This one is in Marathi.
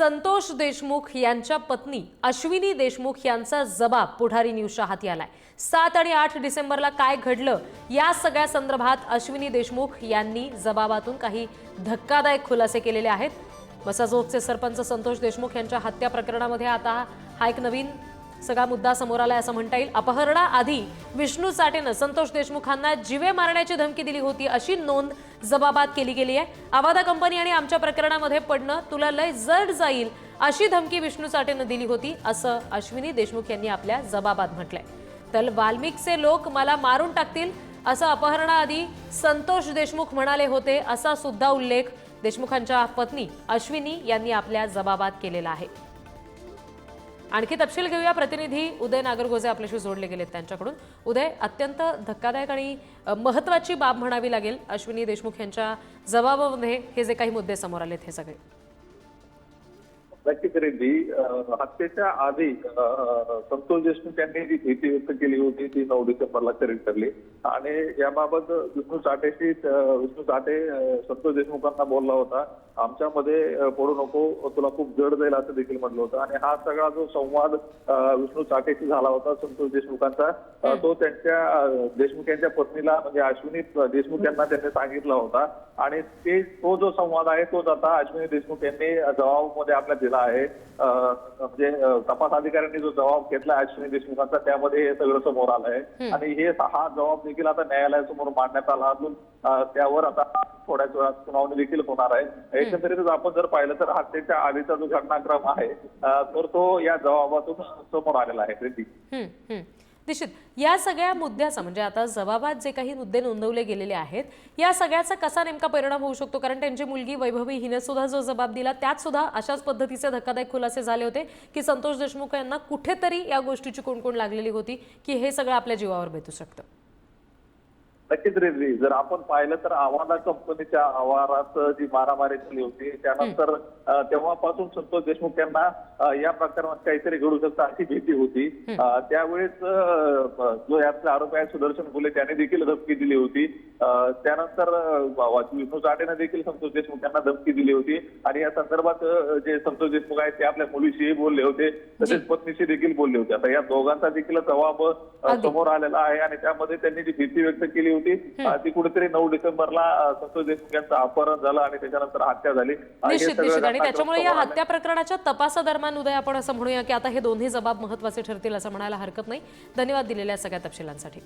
संतोष देशमुख यांच्या पत्नी अश्विनी देशमुख यांचा जबाब पुढारी न्यूजच्या हाती आलाय सात आणि आठ डिसेंबरला काय घडलं या सगळ्या संदर्भात अश्विनी देशमुख यांनी जबाबातून काही धक्कादायक खुलासे केलेले आहेत. मसाजोगचे सरपंच संतोष देशमुख यांच्या हत्या प्रकरणामध्ये आता हा एक नवीन सगळा मुद्दा समोर आलाय असं म्हणता येईल. अपहरणाआधी विष्णू साठेनं संतोष देशमुखांना जिवे मारण्याची धमकी दिली होती अशी नोंद जबाबात केली गेली आहे. आवादा कंपनी आणि आमच्या प्रकरणामध्ये पडणं तुला लय जड जाईल अशी धमकी विष्णू साठेनं दिली होती असं अश्विनी देशमुख यांनी आपल्या जबाबात म्हटलंय. तर वाल्मिकचे लोक मला मारून टाकतील असं अपहरणाआधी संतोष देशमुख म्हणाले होते असा सुद्धा उल्लेख देशमुखांच्या पत्नी अश्विनी यांनी आपल्या जबाबात केलेला आहे. आणखी तपशील घेऊया. प्रतिनिधी उदय नागरगोजे आपल्याशी जोडले गेलेत त्यांच्याकडून. उदय अत्यंत धक्कादायक आणि महत्त्वाची बाब म्हणावी लागेल अश्विनी देशमुख यांच्या जबाबामध्ये हे जे काही मुद्दे समोर आलेत हे सगळे. नक्कीच रेड्डी हत्येच्या आधी संतोष देशमुख यांनी जी भीती व्यक्त केली होती ती नऊ डिसेंबरला खरी ठरली. आणि याबाबत विष्णू साठेशी विष्णू साठे संतोष देशमुखांना बोलला होता. आमच्यामध्ये पडू नको तुला खूप जड जाईल असं देखील म्हटलं होतं. आणि हा सगळा जो संवाद विष्णू साठेशी झाला होता संतोष देशमुखांचा तो त्यांच्या देशमुख यांच्या पत्नीला म्हणजे अश्विनी देशमुख यांना त्यांनी सांगितला होता. आणि ते तो जो संवाद आहे तोच आता अश्विनी देशमुख यांनी जबाबामध्ये आपल्या दिला आहे. म्हणजे तपास अधिकाऱ्यांनी जो जबाब घेतला अश्विनी देशमुखांचा त्यामध्ये हे सगळं समोर आलं आहे आणि हे हा जबाब देखील आता न्यायालयासमोर मांडण्यात आला असून त्यावर आता थोड्याच वेळात सुनावणी देखील होणार आहे. एकंदरीतच आपण जर पाहिलं तर हत्येच्या आधीचा जो घटनाक्रम आहे तर तो या जबाबातून समोर आलेला आहे प्रीती. निश्चित. या सगळ्या मुद्द्याचा म्हणजे आता जबाबात जे काही मुद्दे नोंदवले गेलेले आहेत या सगळ्याचा कसा नेमका परिणाम होऊ शकतो? कारण त्यांची मुलगी वैभवी हिने सुद्धा जो जबाब दिला त्यात सुद्धा अशाच पद्धतीचे धक्कादायक खुलासे झाले होते की संतोष देशमुख यांना कुठेतरी या गोष्टीची कोण कोण लागलेली होती की हे सगळं आपल्या जीवावर बेतू शकतं. नक्कीच रेल्वे जर आपण पाहिलं तर आव्हाना कंपनीच्या आवारात जी मारामारी झाली होती त्यानंतर तेव्हापासून संतोष देशमुख यांना या प्रकरणात काहीतरी घडू शकतं अशी भीती होती. त्यावेळेस जो यातले आरोपी आहे सुदर्शन फुले त्याने देखील धमकी दिली होती. त्यानंतर विष्णू चाटेने देखील संतोष देशमुख यांना धमकी दिली होती. आणि या संदर्भात जे संतोष देशमुख आहेत ते आपल्या मुलीशीही बोलले होते. तसेच पत्नीशी देखील बोलले होते. आता या दोघांचा देखील जबाब. समोर आलेला आहे. आणि त्यामध्ये त्यांनी जी भीती व्यक्त केली होती. ती कुठेतरी नऊ डिसेंबरला संतोष देशमुख यांचं अपहरण झालं आणि त्याच्यानंतर हत्या झाली. आणि निश्चित निश्चित. आणि त्याच्यामुळे या. हत्या प्रकरणाच्या तपासादरम्यान उदय आपण असं म्हणूया की आता हे दोन्ही जबाब महत्त्वाचे ठरतील असं म्हणायला हरकत नाही. धन्यवाद दिलेल्या सगळ्या तपशिलांसाठी.